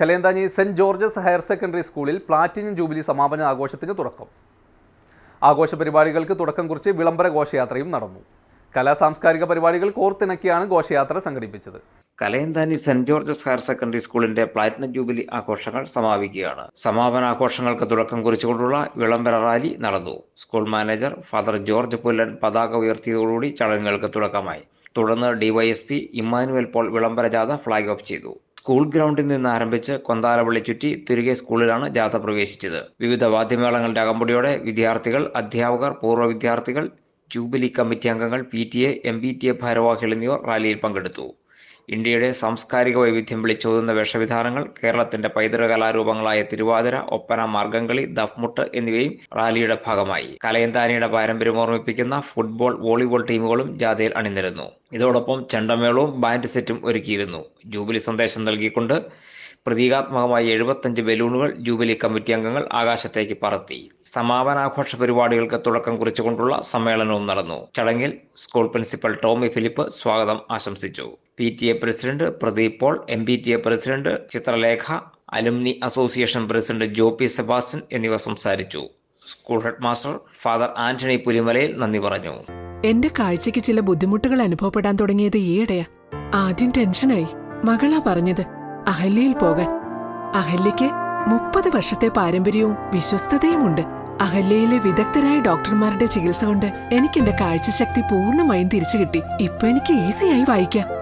Kalayanthani Saint George's higher secondary സ്കൂളിൽ platinum jubilee സമാപന ആഘോഷത്തിന് തുടക്കം. ആഘോഷ പരിപാടികൾക്ക് തുടക്കം കുറിച്ച് വിളംബര ഘോഷയാത്രയും നടന്നു. കലാ സാംസ്കാരിക പരിപാടികൾ കോർത്തിണക്കിയാണ് ഘോഷയാത്ര സംഘടിപ്പിച്ചത്. Kalayanthani Saint George's higher secondary സ്കൂളിന്റെ പ്ലാറ്റിനം ജൂബിലി ആഘോഷങ്ങൾ സമാപിക്കുകയാണ്. സമാപനാഘോഷങ്ങൾക്ക് തുടക്കം കുറിച്ചുകൊണ്ടുള്ള വിളംബര റാലി നടന്നു. School manager father George Pullan പതാക ഉയർത്തിയതോടുകൂടി ചടങ്ങുകൾക്ക് തുടക്കമായി. തുടർന്ന് ഡിവൈഎസ്പി ഇമ്മാനുവൽ പോൾ വിളംബര ജാഥ ഫ്ളാഗ് ഓഫ് ചെയ്തു. സ്കൂൾ ഗ്രൗണ്ടിൽ നിന്ന് ആരംഭിച്ച് കൊന്താലപള്ളി ചുറ്റി തിരികെ സ്കൂളിലാണ് ജാഥ പ്രവേശിച്ചത്. വിവിധ വാദ്യമേളങ്ങളുടെ അകമ്പടിയോടെ വിദ്യാർത്ഥികൾ അധ്യാപകർ പൂർവ വിദ്യാർത്ഥികൾ ജൂബിലി കമ്മിറ്റി അംഗങ്ങൾ P T A M B T A ഭാരവാഹികൾ എന്നിവർ റാലിയിൽ പങ്കെടുത്തു. ഇന്ത്യയുടെ സാംസ്കാരിക വൈവിധ്യം വിളിച്ചോതുന്ന വേഷവിധാനങ്ങൾ കേരളത്തിന്റെ പൈതൃക കലാരൂപങ്ങളായ തിരുവാതിര ഒപ്പന മാർഗംകളി ദഫ്മുട്ട് എന്നിവയും റാലിയുടെ ഭാഗമായി. കലയന്താനിയുടെ പാരമ്പര്യം ഓർമ്മിപ്പിക്കുന്ന ഫുട്ബോൾ വോളിബോൾ ടീമുകളും ജാഥയിൽ അണിനിരുന്നു. ഇതോടൊപ്പം ചെണ്ടമേളവും ബാൻഡ് സെറ്റും ഒരുക്കിയിരുന്നു. ജൂബിലി സന്ദേശം നൽകിക്കൊണ്ട് പ്രതീകാത്മകമായി എഴുപത്തഞ്ച് ബലൂണുകൾ ജൂബിലി കമ്മിറ്റി അംഗങ്ങൾ ആകാശത്തേക്ക് പറത്തി. സമാപനാഘോഷ പരിപാടികൾക്ക് തുടക്കം കുറിച്ചുകൊണ്ടുള്ള സമ്മേളനവും നടന്നു. ചടങ്ങിൽ സ്കൂൾ പ്രിൻസിപ്പൽ ടോമി ഫിലിപ്പ് സ്വാഗതം ആശംസിച്ചു. P T A president Pradeep Paul M P T A president Chitralekha alumni association president Joe P Sebastian എന്നിവർ സംസാരിച്ചു. School head master father Antony പുലിമലയിൽ നന്ദി പറഞ്ഞു. എന്റെ കാഴ്ചയ്ക്ക് ചില ബുദ്ധിമുട്ടുകൾ അനുഭവപ്പെടാൻ തുടങ്ങിയത് ഈയിടെയാ. ആദ്യം ടെൻഷനായി. മകളാ പറഞ്ഞത് അഹല്യയിൽ പോകാൻ. അഹല്യയ്ക്ക് മുപ്പത് വർഷത്തെ പാരമ്പര്യവും വിശ്വസ്തതയുമുണ്ട്. അഹല്യയിലെ വിദഗ്ധരായ ഡോക്ടർമാരുടെ ചികിത്സ കൊണ്ട് എനിക്ക് എന്റെ കാഴ്ചശക്തി പൂർണമായും തിരിച്ചു കിട്ടി ഇപ്പൊ എനിക്ക് ഈസിയായി വായിക്കാം.